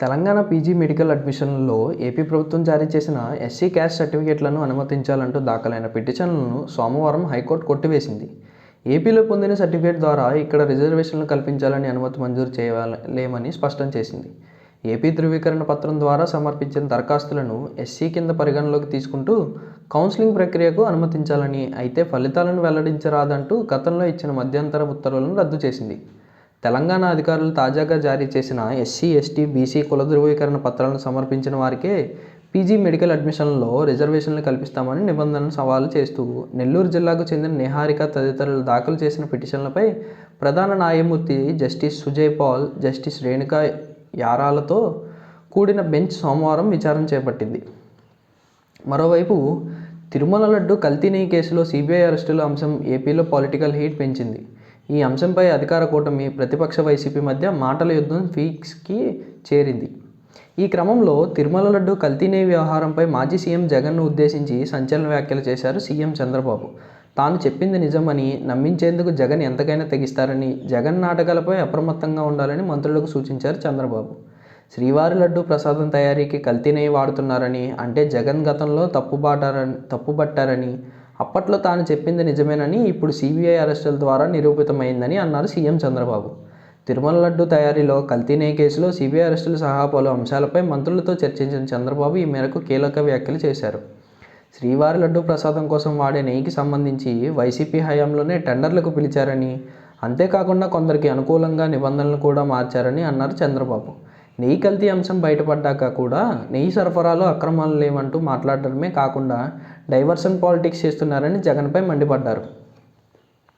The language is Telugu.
తెలంగాణ పీజీ మెడికల్ అడ్మిషన్లో ఏపీ ప్రభుత్వం జారీ చేసిన ఎస్సీ క్యాస్ట్ సర్టిఫికేట్లను అనుమతించాలంటూ దాఖలైన పిటిషన్లను సోమవారం హైకోర్టు కొట్టివేసింది. ఏపీలో పొందిన సర్టిఫికేట్ ద్వారా ఇక్కడ రిజర్వేషన్లు కల్పించాలని అనుమతి మంజూరు చేయలేమని స్పష్టం చేసింది. ఏపీ ధృవీకరణ పత్రం ద్వారా సమర్పించిన దరఖాస్తులను ఎస్సీ కింద పరిగణలోకి తీసుకుంటూ కౌన్సిలింగ్ ప్రక్రియకు అనుమతించాలని అయితే ఫలితాలను వెల్లడించరాదంటూ గతంలో ఇచ్చిన మధ్యంతర ఉత్తర్వులను రద్దు చేసింది. తెలంగాణ అధికారులు తాజాగా జారీ చేసిన ఎస్సీ ఎస్టీ బీసీ కుల ధృవీకరణ పత్రాలను సమర్పించిన వారికే పీజీ మెడికల్ అడ్మిషన్లలో రిజర్వేషన్లు కల్పిస్తామని నిబంధనలు సవాలు చేస్తూ నెల్లూరు జిల్లాకు చెందిన నిహారిక తదితరులు దాఖలు చేసిన పిటిషన్లపై ప్రధాన న్యాయమూర్తి జస్టిస్ సుజయ్ పాల్ జస్టిస్ రేణుకా యారాలతో కూడిన బెంచ్ సోమవారం విచారణ చేపట్టింది. మరోవైపు తిరుమల లడ్డు కల్తీనీ కేసులో సిబిఐ అరెస్టుల అంశం ఏపీలో పొలిటికల్ హీట్ పెంచింది. ఈ అంశంపై అధికార కూటమి ప్రతిపక్ష వైసీపీ మధ్య మాటల యుద్ధం ఫీక్స్కి చేరింది. ఈ క్రమంలో తిరుమల లడ్డు కల్తీనే వ్యవహారంపై మాజీ సీఎం జగన్ను ఉద్దేశించి సంచలన వ్యాఖ్యలు చేశారు సీఎం చంద్రబాబు. తాను చెప్పింది నిజమని నమ్మించేందుకు జగన్ ఎంతకైనా తెగిస్తారని జగన్ నాటకాలపై అప్రమత్తంగా ఉండాలని మంత్రులకు సూచించారు చంద్రబాబు. శ్రీవారి లడ్డు ప్రసాదం తయారీకి కల్తీనే వాడుతున్నారని అంటే జగన్ గతంలో తప్పుబాటారని తప్పుబట్టారని అప్పట్లో తాను చెప్పింది నిజమేనని ఇప్పుడు సిబిఐ అరెస్టుల ద్వారా నిరూపితమైందని అన్నారు సీఎం చంద్రబాబు. తిరుమల లడ్డు తయారీలో కల్తీనే కేసులో సిబిఐ అరెస్టులు సహా పలు అంశాలపై మంత్రులతో చర్చించిన చంద్రబాబు ఈ మేరకు కీలక వ్యాఖ్యలు చేశారు. శ్రీవారి లడ్డు ప్రసాదం కోసం వాడే నెయ్యికి సంబంధించి వైసీపీ హయాంలోనే టెండర్లకు పిలిచారని అంతేకాకుండా కొందరికి అనుకూలంగా నిబంధనలు కూడా మార్చారని అన్నారు చంద్రబాబు. నెయ్యి కల్తీ అంశం బయటపడ్డాక కూడా నెయ్యి సరఫరాలో అక్రమాలు లేవంటూ మాట్లాడటమే కాకుండా డైవర్షన్ పాలిటిక్స్ చేస్తున్నారని జగన్పై మండిపడ్డారు.